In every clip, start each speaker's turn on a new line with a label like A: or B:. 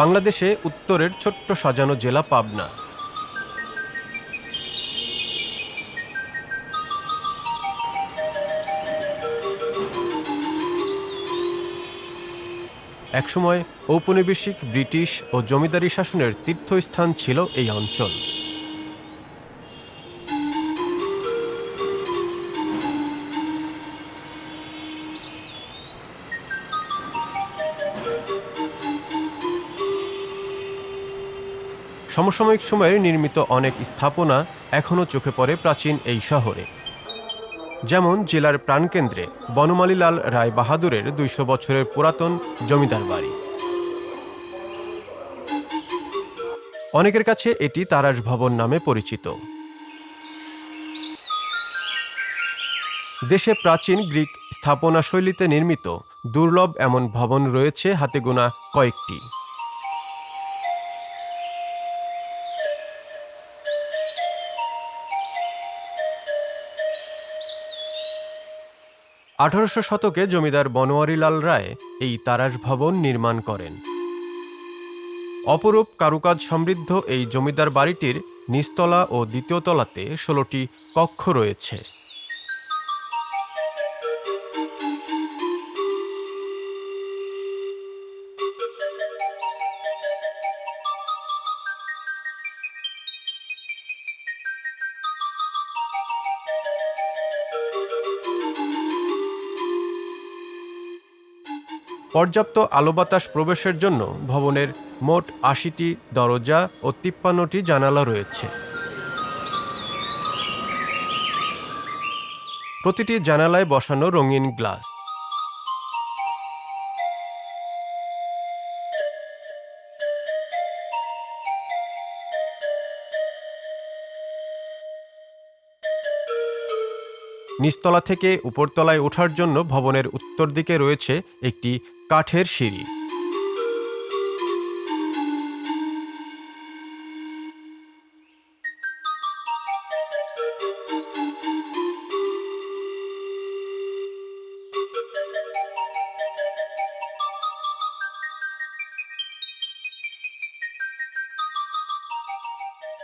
A: বাংলাদেশে উত্তরের ছোট্ট সাজানো জেলা পাবনা। একসময় ঔপনিবেশিক ব্রিটিশ ও জমিদারি শাসনের তীর্থস্থান ছিল এই অঞ্চল। সমসাময়িক সময়ে নির্মিত অনেক স্থাপনা এখনও চোখে পড়ে প্রাচীন এই শহরে। যেমন জেলার প্রাণকেন্দ্রে বনমালীলাল রায় বাহাদুরের দুইশো বছরের পুরাতন জমিদার বাড়ি। অনেকের কাছে এটি তারাস ভবন নামে পরিচিত। দেশে প্রাচীন গ্রিক স্থাপনা শৈলীতে নির্মিত দুর্লভ এমন ভবন রয়েছে হাতে গোনা কয়েকটি। আঠারোশো শতকে জমিদার বনোয়ারিলাল রায় এই তারাস ভবন নির্মাণ করেন। অপরূপ কারুকাজ সমৃদ্ধ এই জমিদার বাড়িটির নিচতলা ও দ্বিতীয় তলাতে ষোলোটি কক্ষ রয়েছে। পর্যাপ্ত আলো বাতাস প্রবেশের জন্য ভবনের মোট আশিটি দরজা ও তিপ্পান্নটি জানালা রয়েছে। প্রতিটি জানালায় বসানো রঙিন গ্লাস। নিচতলা থেকে উপরতলায় ওঠার জন্য ভবনের উত্তর দিকে রয়েছে একটি কাঠের সিঁড়ি।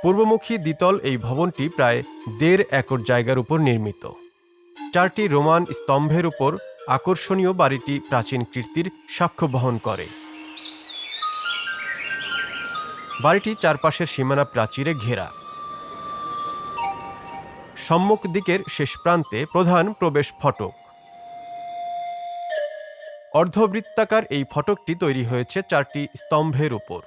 A: পূর্বমুখী দ্বিতল এই ভবনটি প্রায় দেড় একর জায়গার উপর নির্মিত। চারটি রোমান স্তম্ভের উপর আকর্ষণীয় বাড়িটি প্রাচীন কীর্তির সাক্ষ্য বহন করে। বাড়িটি চারপাশের সীমানা প্রাচীরে ঘেরা। সম্মুখ দিকের শেষ প্রান্তে প্রধান প্রবেশ ফটক। অর্ধবৃত্তাকার এই ফটকটি তৈরি হয়েছে চারটি স্তম্ভের উপর।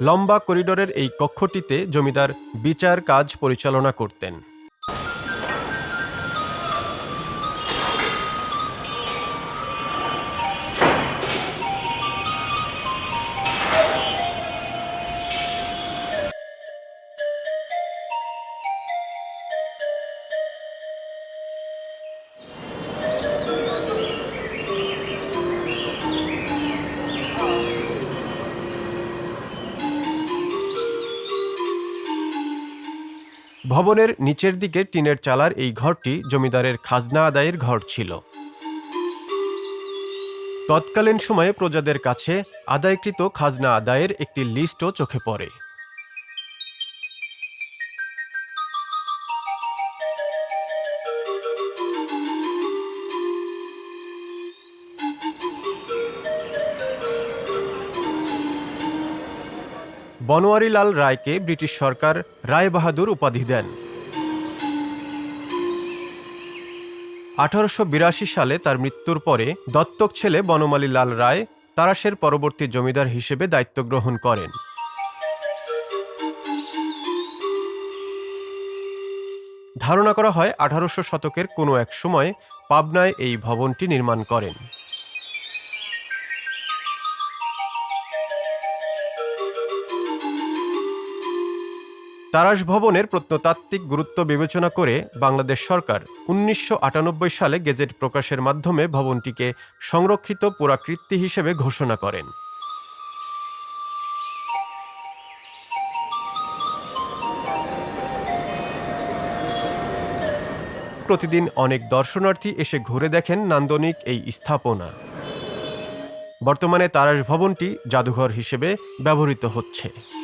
A: লম্বা করিডোরের এই কক্ষটিতে জমিদার বিচার কাজ পরিচালনা করতেন। ভবনের নিচের দিকে টিনের চালার এই ঘরটি জমিদারের খাজনা আদায়ের ঘর ছিল। তৎকালীন সময়ে প্রজাদের কাছে আদায়কৃত খাজনা আদায়ের একটি লিস্টও চোখে পড়ে। বনোয়ারিলাল রায়কে ব্রিটিশ সরকার রায় বাহাদুর উপাধি দেন। আঠারোশো বিরাশি সালে তার মৃত্যুর পরে দত্তক ছেলে বনমালী লাল রায় তারাশের পরবর্তী জমিদার হিসেবে দায়িত্ব গ্রহণ করেন। ধারণা করা হয় আঠারোশো শতকের কোনো এক সময় পাবনায় এই ভবনটি নির্মাণ করেন। তারাস ভবনের প্রত্নতাত্ত্বিক গুরুত্ব বিবেচনা করে বাংলাদেশ সরকার উনিশশো আটানব্বই সালে গেজেট প্রকাশের মাধ্যমে ভবনটিকে সংরক্ষিত পুরাকীর্তি হিসেবে ঘোষণা করেন। প্রতিদিন অনেক দর্শনার্থী এসে ঘুরে দেখেন নান্দনিক এই স্থাপনা। বর্তমানে তারাস ভবনটি জাদুঘর হিসেবে ব্যবহৃত হচ্ছে।